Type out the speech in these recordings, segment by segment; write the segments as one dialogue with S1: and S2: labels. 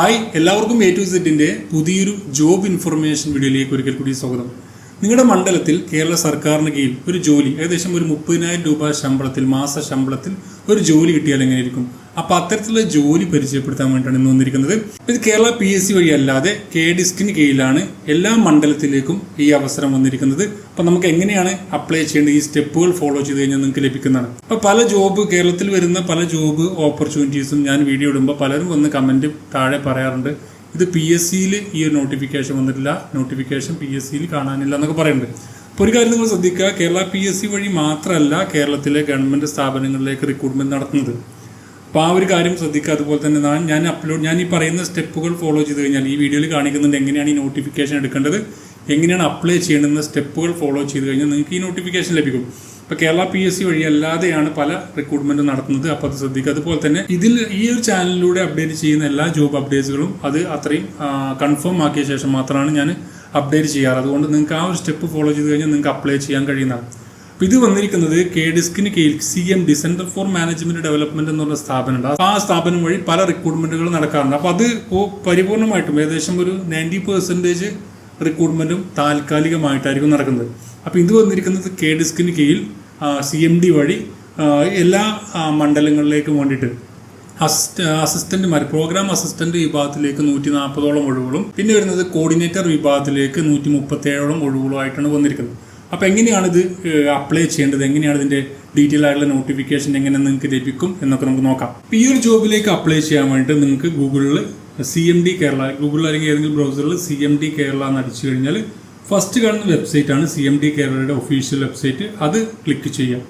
S1: Hi എല്ലാവർക്കും A to സെറ്റിന്റെ പുതിയൊരു ജോബ് ഇൻഫർമേഷൻ വീഡിയോയിലേക്ക് ഒരിക്കൽ കൂടി സ്വാഗതം. നിങ്ങളുടെ മണ്ഡലത്തിൽ കേരള സർക്കാരിന് കീഴിൽ ഒരു ജോലി ഏകദേശം ഒരു മുപ്പതിനായിരം രൂപ ശമ്പളത്തിൽ മാസ ശമ്പളത്തിൽ ഒരു ജോലി കിട്ടിയാൽ എങ്ങനെയായിരിക്കും അപ്പൊ അത്തരത്തിലുള്ള ജോലി പരിചയപ്പെടുത്താൻ വേണ്ടിയാണ് ഇന്ന് വന്നിരിക്കുന്നത്. ഇത് കേരള പി എസ് സി വഴി അല്ലാതെ കെ ഡിസ്കിന് കീഴിലാണ് എല്ലാ മണ്ഡലത്തിലേക്കും ഈ അവസരം വന്നിരിക്കുന്നത്. അപ്പൊ നമുക്ക് എങ്ങനെയാണ് അപ്ലൈ ചെയ്യേണ്ടത്? ഈ സ്റ്റെപ്പുകൾ ഫോളോ ചെയ്ത് കഴിഞ്ഞാൽ നിങ്ങൾക്ക് ലഭിക്കുന്നതാണ്. അപ്പൊ പല ജോബ് കേരളത്തിൽ വരുന്ന പല ജോബ് ഓപ്പർച്യൂണിറ്റീസും ഞാൻ വീഡിയോ ഇടുമ്പോൾ പലരും വന്ന് കമന്റ് താഴെ പറയാറുണ്ട്. ഇത് പി എസ് സിയിൽ ഈ ഒരു നോട്ടിഫിക്കേഷൻ വന്നിട്ടില്ല. നോട്ടിഫിക്കേഷൻ പി എസ് സിയിൽ കാണാനില്ല എന്നൊക്കെ പറയുന്നുണ്ട്. അപ്പോൾ ഒരു കാര്യം നിങ്ങൾ ശ്രദ്ധിക്കുക. കേരള പി എസ് സി വഴി മാത്രമല്ല കേരളത്തിലെ ഗവൺമെന്റ് സ്ഥാപനങ്ങളിലേക്ക് റിക്രൂട്ട്മെന്റ് നടത്തുന്നത്. അപ്പോൾ ആ ഒരു കാര്യം ശ്രദ്ധിക്കുക. അതുപോലെ തന്നെ ഞാൻ അപ്ലോഡ് ഞാൻ ഈ പറയുന്ന സ്റ്റെപ്പുകൾ ഫോളോ ചെയ്ത് കഴിഞ്ഞാൽ ഈ വീഡിയോയിൽ കാണിക്കുന്നുണ്ട് എങ്ങനെയാണ് ഈ നോട്ടിഫിക്കേഷൻ എടുക്കേണ്ടത്. എങ്ങനെയാണ് അപ്ലൈ ചെയ്യേണ്ടുന്ന സ്റ്റെപ്പുകൾ ഫോളോ ചെയ്ത് കഴിഞ്ഞാൽ നിങ്ങൾക്ക് ഈ നോട്ടിഫിക്കേഷൻ ലഭിക്കും. ഇപ്പോൾ കേരള പി എസ് സി വഴി അല്ലാതെയാണ് പല റിക്രൂട്ട്മെന്റും നടത്തുന്നത്. അപ്പോൾ അത് ശ്രദ്ധിക്കുക. അതുപോലെ തന്നെ ഇതിൽ ഈ ഒരു ചാനലിലൂടെ അപ്ഡേറ്റ് ചെയ്യുന്ന എല്ലാ ജോബ് അപ്ഡേറ്റ്സുകളും അത് അത്രയും കൺഫേം ആക്കിയ ശേഷം മാത്രമാണ് ഞാൻ അപ്ഡേറ്റ് ചെയ്യാറ്. അതുകൊണ്ട് നിങ്ങൾക്ക് ആ ഒരു സ്റ്റെപ്പ് ഫോളോ ചെയ്ത് കഴിഞ്ഞാൽ നിങ്ങൾക്ക് അപ്ലൈ ചെയ്യാൻ കഴിയുന്നതാണ്. അപ്പോൾ ഇത് വന്നിരിക്കുന്നത് കെ ഡിസ്കിന് കീഴിൽ C M D for management development എന്നുള്ള സ്ഥാപനമുണ്ട്. ആ സ്ഥാപനം വഴി പല റിക്രൂട്ട്മെന്റുകൾ നടക്കാറുണ്ട്. അപ്പോൾ അത് പരിപൂർണമായിട്ടും ഏകദേശം ഒരു നയന്റി പെർസെന്റേജ് റിക്രൂട്ട്മെന്റും താൽക്കാലികമായിട്ടായിരിക്കും നടക്കുന്നത്. അപ്പോൾ ഇത് വന്നിരിക്കുന്നത് കെ ഡിസ്കിന് കീഴിൽ സി എം ഡി വഴി എല്ലാ മണ്ഡലങ്ങളിലേക്കും വേണ്ടിയിട്ട് അസിസ്റ്റ അസിസ്റ്റന്റുമാർ പ്രോഗ്രാം അസിസ്റ്റന്റ് വിഭാഗത്തിലേക്ക് നൂറ്റി നാൽപ്പതോളം ഒഴിവുകളും പിന്നെ വരുന്നത് കോർഡിനേറ്റർ വിഭാഗത്തിലേക്ക് നൂറ്റി മുപ്പത്തേഴോളം ഒഴിവുകളുമായിട്ടാണ് വന്നിരിക്കുന്നത്. അപ്പോൾ എങ്ങനെയാണ് ഇത് അപ്ലൈ ചെയ്യേണ്ടത്? എങ്ങനെയാണ് ഇതിന്റെ ഡീറ്റെയിൽ ആയിട്ടുള്ള നോട്ടിഫിക്കേഷൻ എങ്ങനെ നിങ്ങൾക്ക് ലഭിക്കും എന്നൊക്കെ നമുക്ക് നോക്കാം. ഈ ഒരു ജോബിലേക്ക് അപ്ലൈ ചെയ്യാൻ വേണ്ടിയിട്ട് നിങ്ങൾക്ക് ഗൂഗിളിൽ സി എം ഡി കേരള ഗൂഗിളിൽ അല്ലെങ്കിൽ ഏതെങ്കിലും ബ്രൗസറിൽ സി എം ഡി കേരള എന്ന് അടിച്ചു കഴിഞ്ഞാൽ ഫസ്റ്റ് കാണുന്ന വെബ്സൈറ്റ് ആണ് സി എം ഡി കേരളയുടെ ഒഫീഷ്യൽ വെബ്സൈറ്റ് അത് ക്ലിക്ക് ചെയ്യാം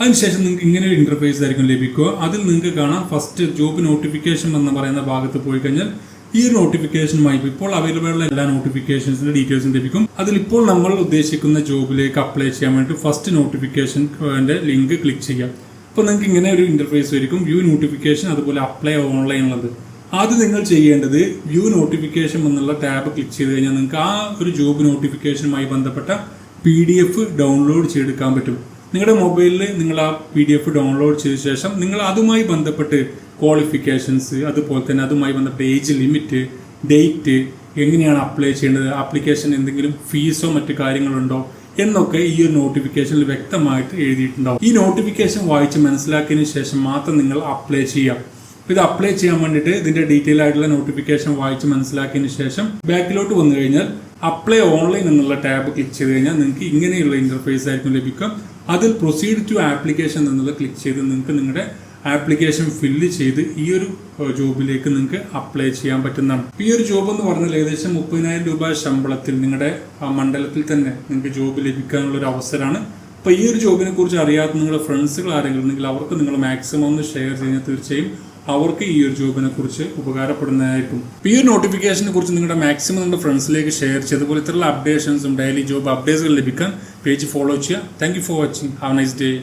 S1: അതിനുശേഷം നിങ്ങൾക്ക് ഇങ്ങനെ ഒരു ഇന്റർഫേസ് ആയിരിക്കും ലഭിക്കുക. അതിൽ നിങ്ങൾക്ക് കാണാം ഫസ്റ്റ് ജോബ് നോട്ടിഫിക്കേഷൻ എന്ന് പറയുന്ന ഭാഗത്ത് പോയി കഴിഞ്ഞാൽ ഈ ഒരു നോട്ടിഫിക്കേഷനുമായി ഇപ്പോൾ അവൈലബിൾ ഉള്ള എല്ലാ നോട്ടിഫിക്കേഷൻസിന്റെ ഡീറ്റെയിൽസും ലഭിക്കും. അതിൽ ഇപ്പോൾ നമ്മൾ ഉദ്ദേശിക്കുന്ന ജോബിലേക്ക് അപ്ലൈ ചെയ്യാൻ വേണ്ടി ഫസ്റ്റ് നോട്ടിഫിക്കേഷന്റെ ലിങ്ക് ക്ലിക്ക് ചെയ്യാം അപ്പോൾ നിങ്ങൾക്ക് ഇങ്ങനെ ഒരു ഇന്റർഫേസ് ആയിരിക്കും. വ്യൂ നോട്ടിഫിക്കേഷൻ അതുപോലെ അപ്ലൈ ഓൺലൈൻ ഉള്ളത്. ആദ്യം നിങ്ങൾ ചെയ്യേണ്ടത് വ്യൂ നോട്ടിഫിക്കേഷൻ എന്നുള്ള ടാബ് ക്ലിക്ക് ചെയ്ത് കഴിഞ്ഞാൽ നിങ്ങൾക്ക് ആ ഒരു ജോബ് നോട്ടിഫിക്കേഷനുമായി ബന്ധപ്പെട്ട പി ഡി എഫ് ഡൗൺലോഡ് ചെയ്തെടുക്കാൻ പറ്റും. നിങ്ങളുടെ മൊബൈലിൽ നിങ്ങൾ ആ പി ഡി എഫ് ഡൗൺലോഡ് ചെയ്ത ശേഷം നിങ്ങൾ അതുമായി ബന്ധപ്പെട്ട് ക്വാളിഫിക്കേഷൻസ് അതുപോലെ തന്നെ അതുമായി ബന്ധപ്പെട്ട ഏജ് ലിമിറ്റ് ഡേറ്റ് എങ്ങനെയാണ് അപ്ലൈ ചെയ്യേണ്ടത് ആപ്ലിക്കേഷൻ എന്തെങ്കിലും ഫീസോ മറ്റു കാര്യങ്ങളുണ്ടോ എന്നൊക്കെ ഈ ഒരു നോട്ടിഫിക്കേഷനിൽ വ്യക്തമായിട്ട് എഴുതിയിട്ടുണ്ടാവും. ഈ നോട്ടിഫിക്കേഷൻ വായിച്ച് മനസ്സിലാക്കിയതിന് ശേഷം മാത്രം നിങ്ങൾ അപ്ലൈ ചെയ്യാം ഇത് അപ്ലൈ ചെയ്യാൻ വേണ്ടിയിട്ട് ഇതിന്റെ ഡീറ്റെയിൽ ആയിട്ടുള്ള നോട്ടിഫിക്കേഷൻ വായിച്ച് മനസ്സിലാക്കിയതിന് ശേഷം ബാക്കിലോട്ട് വന്നു കഴിഞ്ഞാൽ അപ്ലൈ ഓൺലൈൻ എന്നുള്ള ടാബ് ക്ലിക്ക് ചെയ്ത് കഴിഞ്ഞാൽ നിങ്ങൾക്ക് ഇങ്ങനെയുള്ള ഇന്റർഫേസ് ആയിരിക്കും ലഭിക്കും അതിൽ പ്രൊസീഡ് ടു ആപ്ലിക്കേഷൻ എന്നുള്ള ക്ലിക്ക് ചെയ്ത് നിങ്ങൾക്ക് നിങ്ങളുടെ ആപ്ലിക്കേഷൻ ഫില്ല് ചെയ്ത് ഈ ഒരു ജോബിലേക്ക് നിങ്ങൾക്ക് അപ്ലൈ ചെയ്യാൻ പറ്റുന്നതാണ്. ഈ ഒരു ജോബ് എന്ന് പറഞ്ഞാൽ ഏകദേശം മുപ്പതിനായിരം രൂപ ശമ്പളത്തിൽ നിങ്ങളുടെ മണ്ഡലത്തിൽ തന്നെ നിങ്ങൾക്ക് ജോബ് ലഭിക്കാനുള്ള ഒരു അവസരമാണ്. അപ്പൊ ഈ ഒരു ജോബിനെ കുറിച്ച് അറിയാത്ത നിങ്ങളുടെ ഫ്രണ്ട്സുകൾ ആരെങ്കിലും ഉണ്ടെങ്കിൽ അവർക്ക് നിങ്ങൾ മാക്സിമം ഒന്ന് ഷെയർ ചെയ്യുന്നത് തീർച്ചയായും അവർക്ക് ഈ ഒരു ജോബിനെ കുറിച്ച് ഉപകാരപ്പെടുന്നതായിരിക്കും. ഈ ഒരു നോട്ടിഫിക്കേഷനെ കുറിച്ച് നിങ്ങളുടെ മാക്സിമം നിങ്ങളുടെ ഫ്രണ്ട്സിലേക്ക് ഷെയർ ചെയ്ത് അതുപോലെ ഇത്തരമുള്ള അപ്ഡേഷൻസും ഡെയിലി ജോബ് അപ്ഡേറ്റ്സുകൾ ലഭിക്കാൻ പേജ് ഫോളോ ചെയ്യുക. Thank for watching have nice day